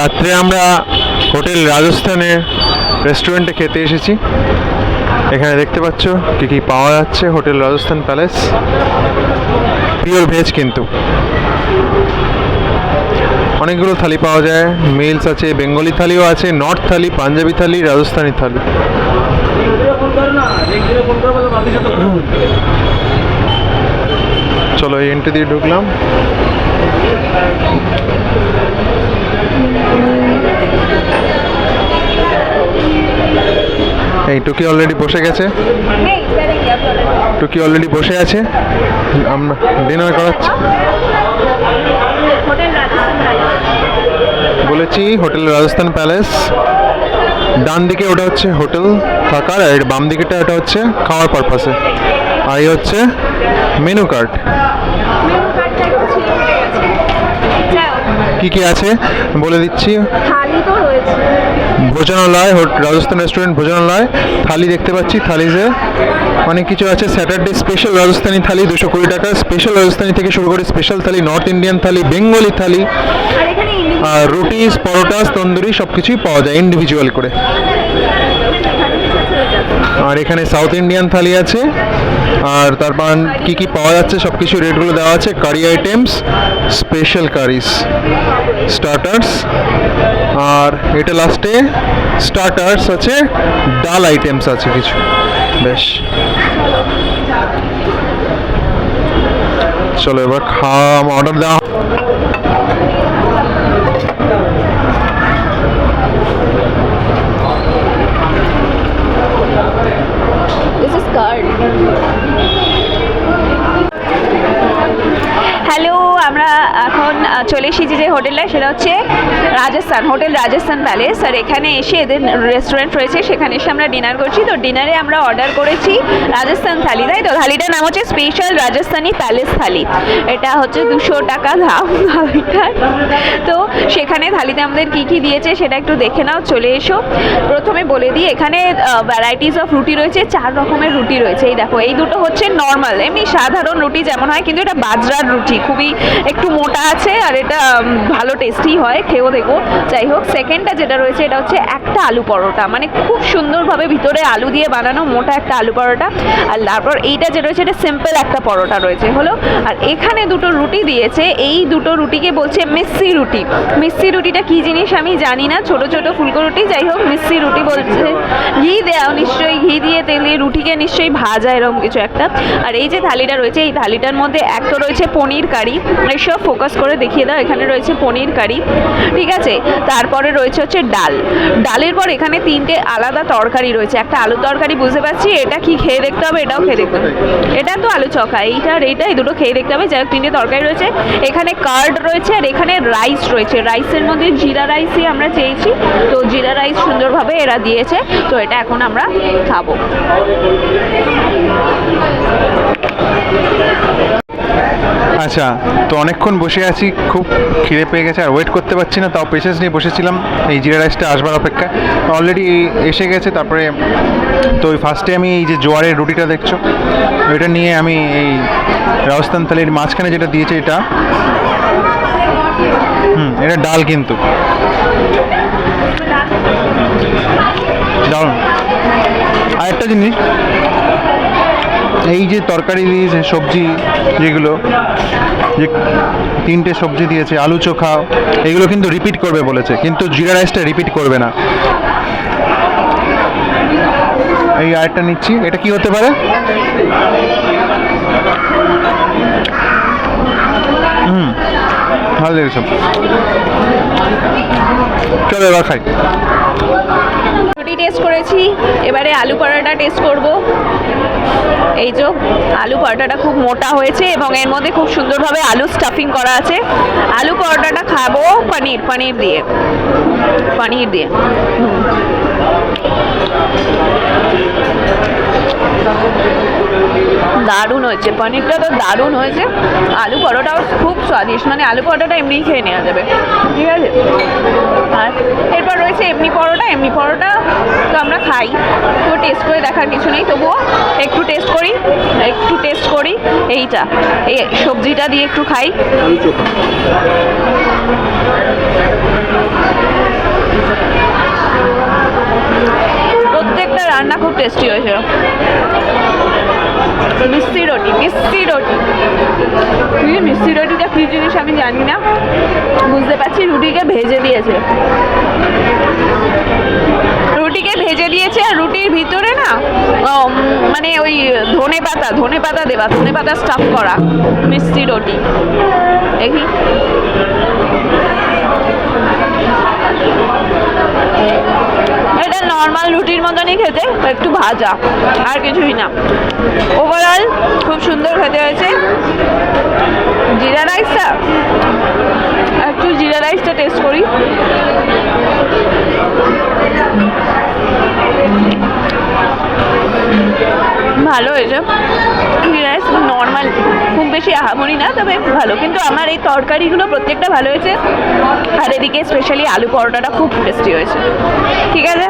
রাত্রে আমরা হোটেল রাজস্থানের রেস্টুরেন্টে খেতে এসেছি। এখানে দেখতে পাচ্ছ কি কি পাওয়া যাচ্ছে hotel Rajasthan palace. Pure veg কিন্তু। অনেকগুলো থালি পাওয়া যায়। মিলস আছে, বেঙ্গলি থালিও আছে, নর্থ থালি, পাঞ্জাবি থালি, রাজস্থানি থালি। চলো এই এন্ট্রি দিয়ে ঢুকলাম। এই টুকি অলরেডি বসে গেছে। টুকি অলরেডি বসে আছে। আমরা ডিনার করাচ্ছি। বলেছি হোটেল রাজস্থান প্যালেস ডান দিকে ওটা হচ্ছে হোটেল থাকার, আর বাম দিকেটা ওটা হচ্ছে খাওয়ার পারপাসে আর এই হচ্ছে মেনু কার্ড কি কি আছে? বলে দিচ্ছি। তো রয়েছে। ভোজনালয় রাজস্থান রেস্টুরেন্ট ভোজনালয় থালি দেখতে পাচ্ছি থালিতে অনেক কিছু আছে। স্যাটারডে স্পেশাল রাজস্থানি থালি দুশো কুড়ি টাকা। স্পেশাল রাজস্থানি থেকে শুরু করে special thali north Indian thali Bengali thali আর রুটিস পরোটাস তন্দুরি সব কিছুই পাওয়া যায় ইন্ডিভিজুয়াল করে। আর এখানে সাউথ ইন্ডিয়ান থালি আছে। আর তারপর কি কি পাওয়া যাচ্ছে? সব কিছু রেটগুলো দেওয়া আছে। Curry items special curries starters আর এটা লাস্টে স্টার্টার্স আছে, ডাল আইটেমস আছে কিছু। বেশ। চলো এবার খাওয়া অর্ডার দেওয়া এখন আহ, চলে এসেছি যে হোটেলটা সেটা হচ্ছে রাজস্থান, হোটেল রাজস্থান প্যালেস। আর এখানে এসে এদের রেস্টুরেন্ট রয়েছে, সেখানে এসে আমরা ডিনার করছি। তো ডিনারে আমরা অর্ডার করেছি রাজস্থান থালি, তাই তো? থালিটার নাম হচ্ছে স্পেশাল রাজস্থানি প্যালেস থালি। এটা হচ্ছে দুশো টাকা দাম থালিটার। তো সেখানে থালিতে আমাদের কি কি দিয়েছে, সেটা একটু দেখে নাও, চলে এসো। প্রথমে বলে দিই, এখানে ভ্যারাইটিস অফ রুটি রয়েছে, চার রকমের রুটি রয়েছে। এই দেখো, এই দুটো হচ্ছে নর্মাল এমনি সাধারণ রুটি যেমন হয়, কিন্তু এটা বাজরার রুটি। খুবই একটু মোটা আছে, আর এটা ভালো টেস্টি হয়, খেয়েও দেখো যাই হোক সেকেন্ডটা যেটা রয়েছে, এটা হচ্ছে একটা আলু পরোটা। মানে খুব সুন্দরভাবে ভিতরে আলু দিয়ে বানানো মোটা একটা আলু পরোটা। আর তারপর এইটা যেটা রয়েছে, এটা সিম্পল একটা পরোটা রয়েছে, হলো। আর এখানে দুটো রুটি দিয়েছে, এই দুটো রুটিকে বলছে মিস্সি রুটি। মিস্সি রুটিটা কি জিনিস আমি জানি না, ছোট ছোট ফুলকো রুটি। যাই হোক মিস্সি রুটি বলছে, ঘি দেওয়া নিশ্চয়ই, ঘি দিয়ে তেলে রুটিকে নিশ্চয়ই ভাজা, এরকম কিছু একটা। আর এই যে থালিটা রয়েছে, এই থালিটার মধ্যে এক তো রয়েছে পনির কারি। এসব ফোকাস করে দেখিয়ে দাও এখানে রয়েছে পনির কারি, ঠিক আছে? তারপরে রয়েছে হচ্ছে ডাল। ডালের পর এখানে তিনটে আলাদা তরকারি রয়েছে। একটা আলু তরকারি বুঝতে পারছি, এটা কি খেয়ে দেখতে হবে? এটাও খেয়ে দেখতে হবে। এটা তো আলু চকা এইটা আর এইটা, এই দুটো খেয়ে দেখতে হবে। যাই হোক, তিনটে তরকারি রয়েছে। এখানে কার্ড রয়েছে আর এখানে রাইস রয়েছে। রাইসের মধ্যে জিরা রাইসই আমরা চেয়েছি। তো জিরা রাইস সুন্দরভাবে এরা দিয়েছে। তো এটা এখন আমরা খাব। আচ্ছা তো অনেকক্ষণ বসে আছি, খুব খিদে পেয়ে গেছে, আর ওয়েট করতে পারছি না, তাও পেশেন্স নিয়ে বসেছিলাম, এই জিরা রাইসটা আসবার অপেক্ষা অলরেডি এসে গেছে, তারপরে তো ওই ফার্স্টে আমি এই যে জোয়ারের রুটিটা দেখছ, ওইটা নিয়ে আমি এই রাজস্থান থালির মাঝখানে যেটা দিয়েছে এটা, হুম, এটা ডাল কিন্তু। আর একটা জিনিস এই যে তরকারি দিয়েছে, সবজি যেগুলো, যে তিনটে সবজি দিয়েছে, আলু চোখা, এগুলো কিন্তু রিপিট করবে বলেছে, কিন্তু জিরা রাইসটা রিপিট করবে না। এই আরেকটা নিচ্ছি, এটা কি হতে পারে? হুম, ভালো লেগেছে। চলো এবার খাই। রুটি টেস্ট করেছি, এবারে আলু পরোটা টেস্ট করব। এই যে আলু পরোটাটা খুব মোটা হয়েছে এবং এর মধ্যে খুব সুন্দরভাবে আলু স্টাফিং করা আছে। আলু পরোটাটা খাব পনির পনির দিয়ে। পনির দিয়ে। দারুণ হয়েছে, পনিরটা তো দারুণ হয়েছে। আলু পরোটাও খুব স্বাদিষ্ট মানে আলু পরোটাটা এমনিই খেয়ে নেওয়া যাবে। ঠিক আছে? আর এরপর রয়েছে এমনি পরোটা এমনি পরোটা তো আমরা খাই। তো টেস্ট করে দেখার কিছু নেই, তবুও একটু টেস্ট করি, একটু টেস্ট করি, এইটা, এই সবজিটা দিয়ে একটু খাই। প্রত্যেকটা রান্না খুব টেস্টি হয়েছে। মিষ্টি রুটি মিষ্টি রুটি। কি মিষ্টি রুটিটা কী জিনিস আমি জানি না। বুঝতে পারছি, রুটিকে ভেজে দিয়েছে রুটিকে ভেজে দিয়েছে আর রুটির ভিতরে না উম, মানে ওই ধনে পাতা ধনে পাতা দেওয়া, ধনে পাতা স্টাফ করা, মিষ্টি রুটি। দেখি। এটা নর্মাল রুটির মতনই খেতে একটু ভাজা, আর কিছুই না। ওভারঅল খুব সুন্দর খেতে হয়েছে। ভালো হয়েছে। রাইস নর্মাল খুব বেশি আহামরি না, তবে ভালো। কিন্তু আমার এই তরকারিগুলো প্রত্যেকটা ভালো হয়েছে। আর এদিকে স্পেশালি আলু পরোটাটা খুব টেস্টি হয়েছে। ঠিক আছে?